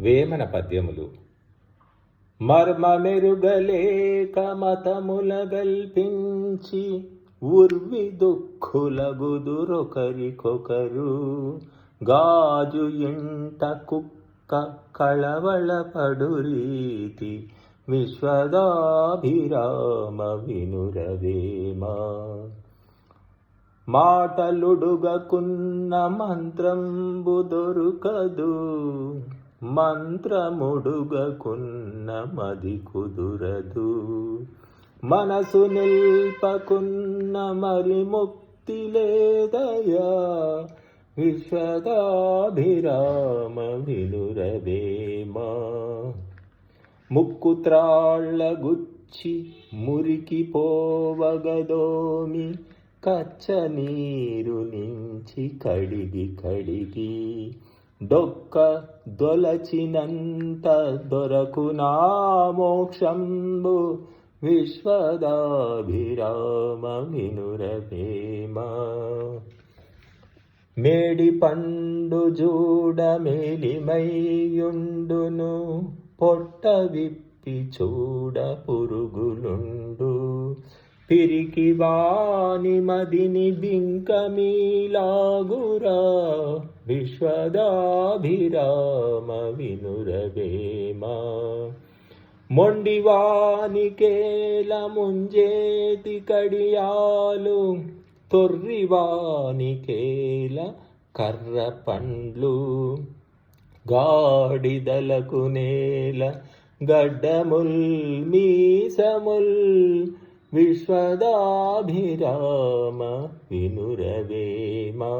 వేమన పద్యములు. మర్మ మెరుగలేక మతముల గల్పించి ఉర్వి దుఃఖులగుదురొకరికొకరు. గాజు ఇంట కుక్క కళవళపడు రీతి విశ్వదాభిరామ వినురవేమ. మాటలుడుగకున్న మంత్రంబు దొరుకదు. మంత్రముడుగకున్న మది కుదురదు. మనసు నిల్పకున్న మరి ముక్తి లేదయా? విశ్వదాభిరామ వినురవేమా? ముక్కు త్రాళ్ళ గుచ్చి మురికి పోవగదోమి కచ్చ నీరు నుంచి కడిగి కడిగి డొక్క దొలచినంత దొరకునా మోక్షంబు విశ్వదాభిరామ వినురవేమా మేడి పండు జూడ మేలిమయ్యుండును పొట్ట విప్పి చూడ పురుగులుండు. పిరికి వాని మదిని బింకమీలాగురా విశ్వదాభిరామ వినురవేమా. మొండివానికేల ముంజేతి కడియాలు తొర్రివానికేల కర్ర పండ్లు. గాడిదలకు నేల గడ్డముల్ మీసముల్ విశ్వదాభిరామ వినురవేమా